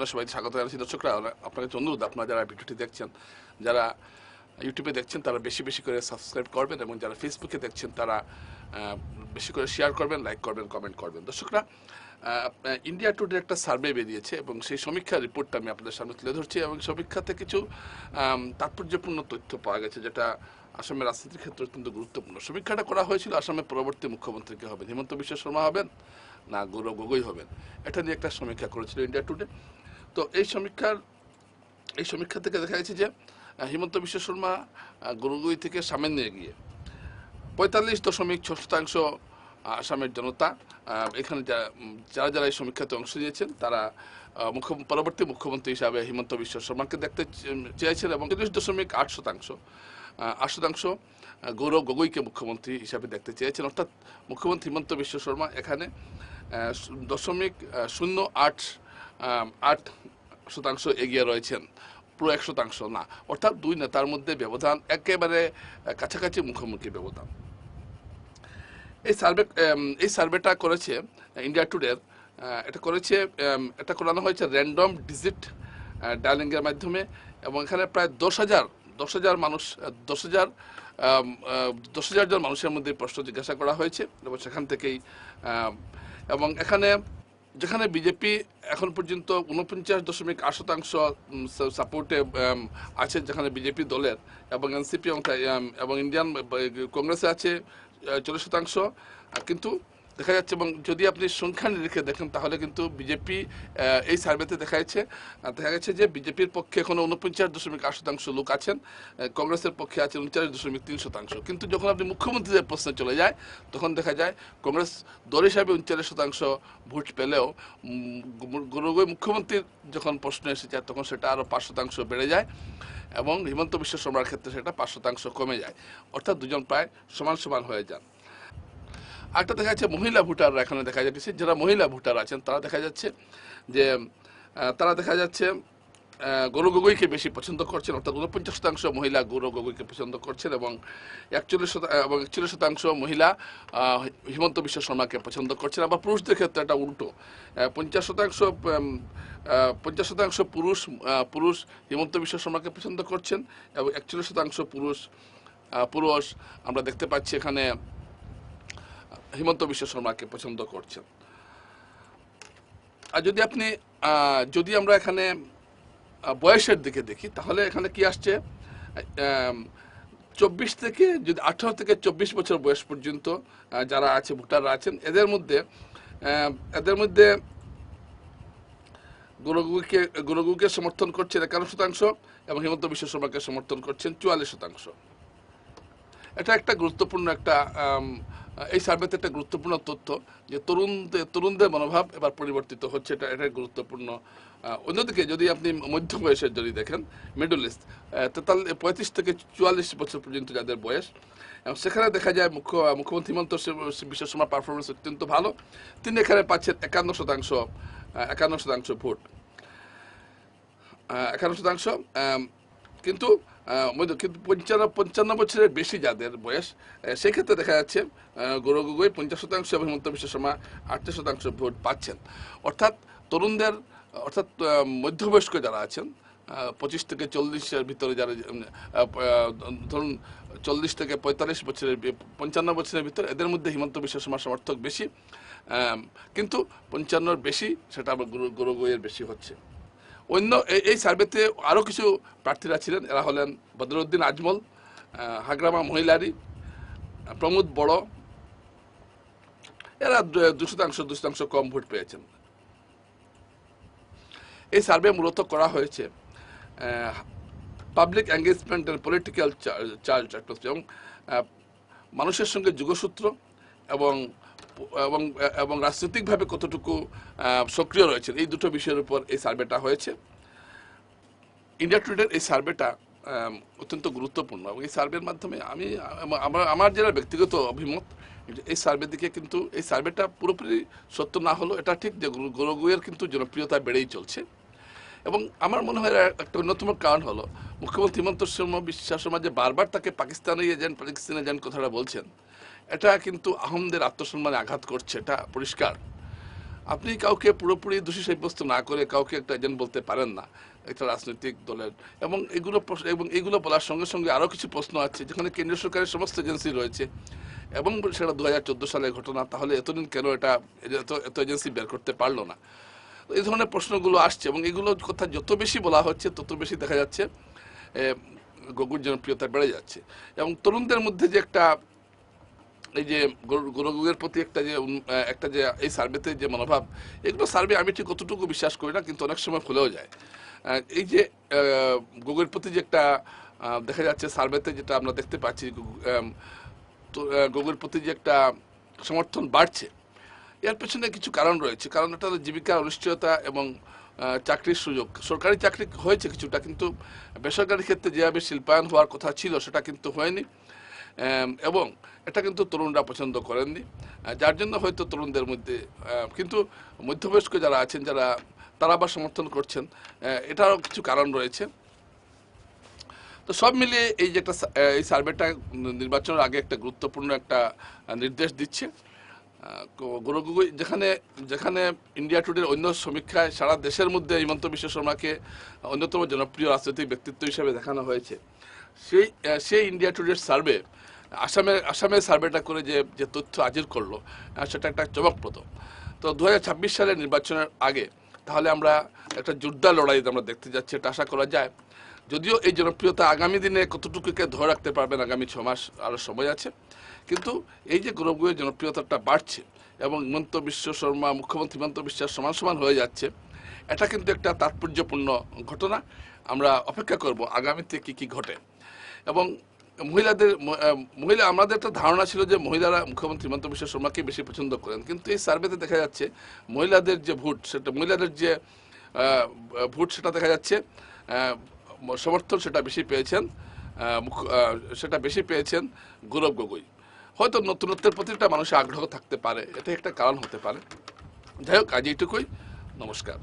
আপনার সবাই স্বাগত জানাচ্ছি। দর্শকরা আপনাকে অনুরোধ আপনারা যারা ভিডিওটি দেখছেন, যারা ইউটিউবে দেখছেন, তারা বেশি বেশি করে সাবস্ক্রাইব করবেন এবং যারা ফেসবুকে দেখছেন, তারা বেশি করে শেয়ার করবেন লাইক করবেন কমেন্ট করবেন। দর্শকরা ইন্ডিয়া টুডে একটা সার্ভে বেরিয়েছে এবং সেই সমীক্ষা রিপোর্টটা আমি আপনাদের সামনে তুলে ধরছি এবং সমীক্ষাতে কিছু তাৎপর্যপূর্ণ তথ্য পাওয়া গেছে যেটা আসামের রাজনীতির ক্ষেত্রে অত্যন্ত গুরুত্বপূর্ণ। সমীক্ষাটা করা হয়েছিল আসামের পরবর্তী মুখ্যমন্ত্রী কে হবেন। হিমন্ত বিশ্ব শর্মা হবেন না, গৌরব গগৈ হবেন। এটা নিয়ে একটা সমীক্ষা করেছিল ইন্ডিয়া টুডে তো এই সমীক্ষার, এই সমীক্ষা থেকে দেখা গেছে যে হিমন্ত বিশ্ব শর্মা গরুগুই থেকে সামনে নিয়ে গিয়ে পঁয়তাল্লিশ দশমিক ছ শতাংশ আসামের জনতা এখানে যারা যারা এই সমীক্ষাতে অংশ নিয়েছেন, তারা মুখ্য, পরবর্তী মুখ্যমন্ত্রী হিসাবে হিমন্ত বিশ্ব শর্মাকে দেখতে চেয়েছেন এবং তিরিশ দশমিক আট শতাংশ আট শতাংশ গৌরব গগৈকে মুখ্যমন্ত্রী হিসাবে দেখতে চেয়েছেন। অর্থাৎ মুখ্যমন্ত্রী হিমন্ত বিশ্ব শর্মা এখানে দশমিক শূন্য আট আট শতাংশ এগিয়ে রয়েছেন। পুরো এক শতাংশ না। অর্থাৎ দুই নেতার মধ্যে ব্যবধান একেবারে কাছাকাছি মুখোমুখি ব্যবধান। এই সার্ভে এই সার্ভেটা করেছে ইন্ডিয়া টুডের। এটা করেছে এটা করানো হয়েছে র্যান্ডম ডিজিট ডায়ালিংয়ের মাধ্যমে এবং এখানে প্রায় দশ হাজার দশ হাজার মানুষ দশ হাজার দশ হাজার জন মানুষের মধ্যে প্রশ্ন জিজ্ঞাসা করা হয়েছে এবং সেখান থেকেই এবং এখানে যেখানে বিজেপি এখন পর্যন্ত উনপঞ্চাশ দশমিক আট শতাংশ সাপোর্টে আছে যেখানে বিজেপি দলের এবং এনসিপি এবং ইন্ডিয়ান কংগ্রেসে আছে চল্লিশ শতাংশ। কিন্তু দেখা যাচ্ছে এবং যদি আপনি সংখ্যা নিরিখে দেখেন, তাহলে কিন্তু বিজেপি এই সার্ভেতে দেখা যাচ্ছে দেখা গেছে যে বিজেপির পক্ষে এখনও উনপঞ্চাশ দশমিক আট শতাংশ লোক আছেন কংগ্রেসের পক্ষে আছে উনচাল্লিশ দশমিক তিন শতাংশ। কিন্তু যখন আপনি মুখ্যমন্ত্রীদের প্রশ্নে চলে যায়, তখন দেখা যায় কংগ্রেস দল হিসাবে উনচাল্লিশ শতাংশ ভোট পেলেও গৌরবই মুখ্যমন্ত্রীর যখন প্রশ্ন এসে যায় তখন সেটা আরও পাঁচ শতাংশ বেড়ে যায় এবং হিমন্ত বিশ্ব শর্মার ক্ষেত্রে সেটা পাঁচ শতাংশ কমে যায়। অর্থাৎ দুজন প্রায় সমান সমান হয়ে যান। আরেকটা দেখা যাচ্ছে মহিলা ভোটাররা এখানে দেখা যাচ্ছে, যারা মহিলা ভোটার আছেন তারা দেখা যাচ্ছে যে তারা দেখা যাচ্ছে গৌরব গগৈকে বেশি পছন্দ করছেন, অর্থাৎ উনপঞ্চাশ শতাংশ মহিলা গৌরব গগৈকে পছন্দ করছেন এবং একচল্লিশ এবং একচল্লিশ শতাংশ মহিলা হিমন্ত বিশ্ব শর্মাকে পছন্দ করছেন। আবার পুরুষদের ক্ষেত্রে এটা উল্টো পঞ্চাশ শতাংশ পঞ্চাশ শতাংশ পুরুষ পুরুষ হিমন্ত বিশ্ব শর্মাকে পছন্দ করছেন এবং একচল্লিশ শতাংশ পুরুষ পুরুষ আমরা দেখতে পাচ্ছি এখানে হিমন্ত বিশ্ব শর্মাকে পছন্দ করছেন। আর যদি আপনি যদি আমরা এখানে বয়সের দিকে দেখি, তাহলে এখানে কি আসছে? চব্বিশ থেকে, যদি আঠারো থেকে চব্বিশ বছর বয়স পর্যন্ত যারা আছে, ভোটাররা আছেন, এদের মধ্যে এদের মধ্যে গুরুগুকে গুরুগুকে সমর্থন করছেন একান্ন শতাংশ এবং হিমন্ত বিশ্ব শর্মাকে সমর্থন করছেন চুয়াল্লিশ শতাংশ। এটা একটা গুরুত্বপূর্ণ একটা এই সার্ভেতে একটা গুরুত্বপূর্ণ তথ্য যে তরুণদের তরুণদের মনোভাব এবার পরিবর্তিত হচ্ছে, এটা এটা গুরুত্বপূর্ণ। অন্যদিকে যদি আপনি মধ্য বয়সের যদি দেখেন মিডল ইস্ট তেতাল্লিশ, পঁয়ত্রিশ থেকে চুয়াল্লিশ বছর পর্যন্ত যাদের বয়স, এবং সেখানে দেখা যায় মুখ্য, মুখ্যমন্ত্রী হিমন্ত বিশ্ব- শর্মার পারফরমেন্স অত্যন্ত ভালো, তিনি এখানে পাচ্ছেন একান্ন শতাংশ একান্ন শতাংশ ভোট। একান্ন শতাংশ কিন্তু কিন্তু পঞ্চান্ন পঞ্চান্ন বছরের বেশি যাদের বয়স সেক্ষেত্রে দেখা যাচ্ছে গৌরব গগৈ পঞ্চাশ শতাংশ এবং হিমন্ত বিশ্ব শর্মা আটত্রিশ শতাংশ ভোট পাচ্ছেন। অর্থাৎ তরুণদের, অর্থাৎ মধ্যবয়স্ক যারা আছেন পঁচিশ থেকে চল্লিশের ভিতরে যারা ধরুন চল্লিশ থেকে পঁয়তাল্লিশ বছরের পঞ্চান্ন বছরের ভিতরে এদের মধ্যে হিমন্ত বিশ্ব শর্মার সমর্থক বেশি। কিন্তু পঞ্চান্নর বেশি, সেটা আবার গুরু বেশি হচ্ছে। অন্য এই- সার্ভেতে আরও কিছু প্রার্থীরা ছিলেন। এরা হলেন বদরুদ্দিন আজমল হাগ্রামা মহিলারি প্রমোদ বড়। এরা দু- শতাংশ দু শতাংশ কম ভোট পেয়েছেন। এই সার্ভে মূলত করা হয়েছে public engagement and political charge, এবং মানুষের সঙ্গে যুগসূত্র এবং এবং এবং রাজনৈতিকভাবে কতটুকু সক্রিয় রয়েছেন, এই দুটো বিষয়ের উপর এই সার্ভেটা হয়েছে। ইন্ডিয়া টুডের এই সার্ভেটা অত্যন্ত গুরুত্বপূর্ণ এবং এই সার্ভের মাধ্যমে আমি আমার আমার যেটা ব্যক্তিগত অভিমত এই সার্ভের দিকে কিন্তু, এই সার্ভেটা পুরোপুরি সত্য না হলো এটা ঠিক যে গরগুয়ের কিন্তু জনপ্রিয়তা বেড়েই চলছে। এবং আমার মনে হয় একটা অন্যতম কারণ হলো, মুখ্যমন্ত্রী হিমন্ত শর্মা বিশ্বাস শর্মা যে বারবার তাকে পাকিস্তানি এজেন্ট পাকিস্তানি এজেন্ট কথাটা বলছেন এটা কিন্তু আহমদের আত্মসম্মানে আঘাত করছে, এটা পরিষ্কার। আপনি কাউকে পুরোপুরি দোষী সাব্যস্ত না করে কাউকে একটা এজেন্ট বলতে পারেন না, একটা রাজনৈতিক দলের। এবং এগুলো এবং এগুলো বলার সঙ্গে সঙ্গে আরও কিছু প্রশ্ন আছে, যেখানে কেন্দ্রীয় সরকারের সমস্ত এজেন্সি রয়েছে। এবং সেটা দু হাজার চোদ্দ সালের ঘটনা, তাহলে এতদিন কেন এটা, এত এত এজেন্সি বের করতে পারল না? এই ধরনের প্রশ্নগুলো আসছে, এবং এগুলো কথা যত বেশি বলা হচ্ছে, তত বেশি দেখা যাচ্ছে গগুর জনপ্রিয়তা বেড়ে যাচ্ছে। এবং তরুণদের মধ্যে যে একটা এই যে গরুগুগের প্রতি একটা যে একটা যে এই সার্ভেতে যে মনোভাব, এগুলো সার্ভে আমি ঠিক কতটুকু বিশ্বাস করি না, কিন্তু অনেক সময় ভুলেও যায়। এই যে গুগের প্রতি যে একটা দেখা যাচ্ছে সার্ভেতে যেটা আমরা দেখতে পাচ্ছি গুগের প্রতি যে একটা সমর্থন বাড়ছে, এর পেছনে কিছু কারণ রয়েছে। কারণ এটা জীবিকার অনিশ্চয়তা এবং চাকরির সুযোগ। সরকারি চাকরি হয়েছে কিছুটা, কিন্তু বেসরকারি ক্ষেত্রে যেভাবে শিল্পায়ন হওয়ার কথা ছিল, সেটা কিন্তু হয়নি। এবং এটা কিন্তু তরুণরা পছন্দ করেননি। যার জন্য হয়তো তরুণদের মধ্যে কিন্তু মধ্যবয়স্ক যারা আছেন, যারা, তারা আবার সমর্থন করছেন এটারও কিছু কারণ রয়েছে। তো সব মিলিয়ে এই যে একটা এই সার্ভেটা নির্বাচনের আগে একটা গুরুত্বপূর্ণ একটা নির্দেশ দিচ্ছে। গুরুগুগু যেখানে যেখানে ইন্ডিয়া টুডের অন্য সমীক্ষায় সারা দেশের মধ্যে হিমন্ত বিশ্ব শর্মাকে অন্যতম জনপ্রিয় রাজনৈতিক ব্যক্তিত্ব হিসেবে দেখানো হয়েছে। সেই সেই ইন্ডিয়া টুডের সার্ভে আসামের আসামের সার্ভেটা করে যে যে তথ্য হাজির করল সেটা একটা চমকপ্রদ। তো দু হাজার ছাব্বিশ সালের নির্বাচনের আগে, তাহলে আমরা একটা জোরদার লড়াই আমরা দেখতে যাচ্ছি, এটা আশা করা যায়। যদিও এই জনপ্রিয়তা আগামী দিনে কতটুকুকে ধরে রাখতে পারবেন আগামী ছ মাস আরও সময় আছে। কিন্তু এই যে গৌরবগুয়ের জনপ্রিয়তাটা বাড়ছে এবং হিমন্ত বিশ্ব শর্মা, মুখ্যমন্ত্রী হিমন্ত বিশ্বের সমান সমান হয়ে যাচ্ছে, এটা কিন্তু একটা তাৎপর্যপূর্ণ ঘটনা। আমরা অপেক্ষা করব আগামীতে কি কি ঘটে। এবং মহিলাদের মহিলা, আমাদের একটা ধারণা ছিল যে মহিলারা মুখ্যমন্ত্রী হিমন্ত বিশ্ব শর্মাকে বেশি পছন্দ করেন। কিন্তু এই সার্ভেতে দেখা যাচ্ছে মহিলাদের যে ভোট সেটা, মহিলাদের যে ভোট সেটা দেখা যাচ্ছে সমর্থন সেটা বেশি পেয়েছেন সেটা বেশি পেয়েছেন গৌরব গগৈ। হয়তো নতুনত্বের প্রতি একটা মানুষের আগ্রহ থাকতে পারে এটা একটা কারণ হতে পারে। যাই হোক, আজ এইটুকুই। নমস্কার।